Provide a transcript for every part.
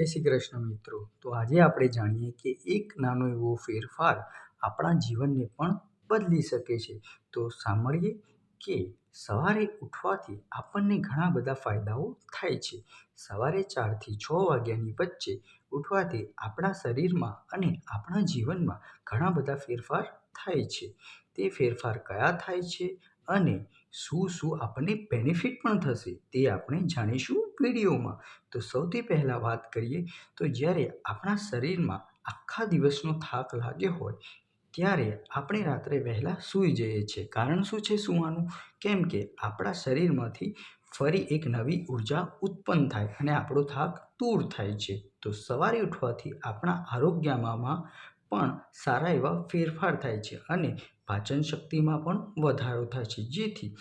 જય શ્રી કૃષ્ણ મિત્રો. તો આજે આપણે જાણીએ કે એક નાનો એવો ફેરફાર આપણા જીવનને પણ બદલી શકે છે. તો સાંભળીએ કે સવારે ઉઠવાથી આપણને ઘણા બધા ફાયદાઓ થાય છે. સવારે ચારથી છ વાગ્યાની વચ્ચે ઉઠવાથી આપણા શરીરમાં અને આપણા જીવનમાં ઘણા બધા ફેરફાર થાય છે. તે ફેરફાર કયા થાય છે અને શું શું આપણને બેનિફિટ પણ થશે તે આપણે જાણીશું વિડીયોમાં. તો સૌથી પહેલાં વાત કરીએ તો જ્યારે આપણા શરીરમાં આખા દિવસનો થાક લાગ્યો હોય, ત્યારે આપણે રાત્રે વહેલા સૂઈ જઈએ છીએ. કારણ શું છે સૂવાનું? કેમ કે આપણા શરીરમાંથી ફરી એક નવી ઊર્જા ઉત્પન્ન થાય અને આપણો થાક દૂર થાય છે. તો સવારે ઉઠવાથી આપણા આરોગ્યમાં પણ સારા એવા ફેરફાર થાય છે અને પાચન શક્તિમાં પણ વધારો થાય છે. જેથી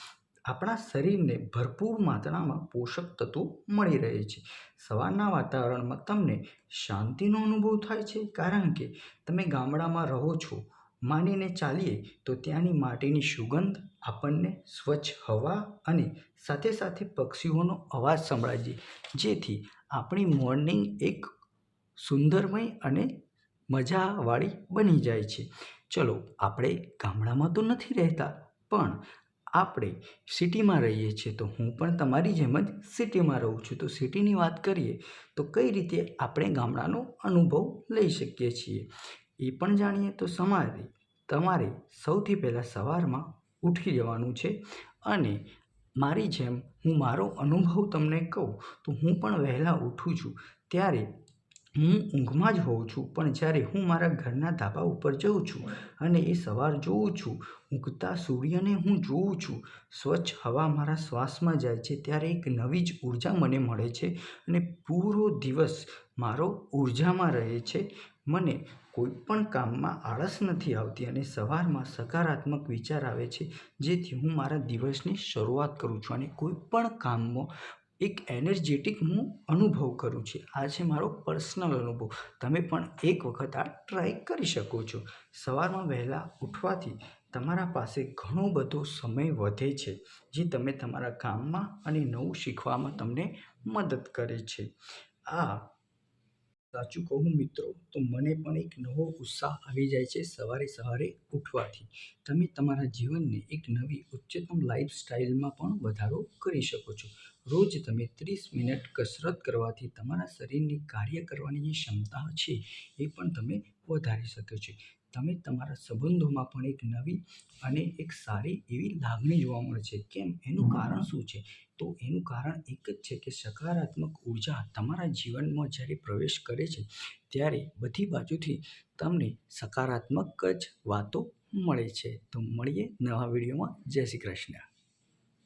આપણા શરીરને ભરપૂર માત્રામાં પોષક તત્વો મળી રહે છે. સવારના વાતાવરણમાં તમને શાંતિનો અનુભવ થાય છે, કારણ કે તમે ગામડામાં રહો છો. માનીને ચાલીએ તો ત્યાંની માટીની સુગંધ આપણને સ્વચ્છ હવા અને સાથે સાથે પક્ષીઓનો અવાજ સંભળાય છે. જેથી આપણી મોર્નિંગ એક સુંદરમય અને મજાવાળી બની જાય છે. ચલો, આપણે ગામડામાં તો નથી રહેતા, પણ આપણે સિટીમાં રહીએ છીએ તો હું પણ તમારી જેમ જ સિટીમાં રહું છું. તો સિટીની વાત કરીએ તો કઈ રીતે આપણે ગામડાનો અનુભવ લઈ શકીએ છીએ? એ પણ જાણીએ તો સમારે તમારે સૌથી પહેલાં સવારમાં ઉઠી જવાનું છે અને મારી જેમ હું મારો અનુભવ તમને કહું તો હું પણ વહેલા ઉઠું છું. ત્યારે હું ઊંઘમાં જ હોઉં છું, પણ જ્યારે હું મારા ઘરના ધાબા ઉપર જઉં છું અને એ સવાર જોઉં છું ઉગતા સૂર્યને હું જોઉં છું, સ્વચ્છ હવા મારા શ્વાસમાં જાય છે, ત્યારે એક નવી જ ઊર્જા મને મળે છે અને પૂરો દિવસ મારો ઉર્જામાં રહે છે. મને કોઈ પણ કામમાં આળસ નથી આવતી અને સવારમાં સકારાત્મક વિચાર આવે છે, જેથી હું મારા દિવસની શરૂઆત કરું છું અને કોઈ પણ કામમાં એક એનર્જેટિક હું અનુભવ કરું છું. આ છે મારો પર્સનલ અનુભવ. તમે પણ એક વખત આ ટ્રાય કરી શકો છો. સવારમાં વહેલા ઉઠવાથી તમારા પાસે ઘણો બધો સમય વધે છે, જે તમે તમારા કામમાં અને નવું શીખવામાં તમને મદદ કરે છે. આ સાચું કહું મિત્રો, તો મને પણ એક નવો ઉત્સાહ આવી જાય છે સવારે સવારે ઉઠવાથી. તમે તમારા જીવનને એક નવી ઉચ્ચતમ લાઈફ સ્ટાઇલમાં પણ વધારો કરી શકો છો. રોજ તમે ત્રીસ મિનિટ કસરત કરવાથી તમારા શરીરની કાર્ય કરવાની જે ક્ષમતા છે, એ પણ તમે વધારી શકો છો. તમે તમારા સંબંધોમાં પણ એક નવી અને એક સારી એવી લાગણી જોવા મળે છે. કેમ? એનું કારણ શું છે? તો એનું કારણ એક જ છે કે સકારાત્મક ઊર્જા તમારા જીવનમાં જ્યારે પ્રવેશ કરે છે, ત્યારે બધી બાજુથી તમને સકારાત્મક જ વાતો મળે છે. તો મળીએ નવા વિડીયોમાં. જય શ્રી કૃષ્ણ.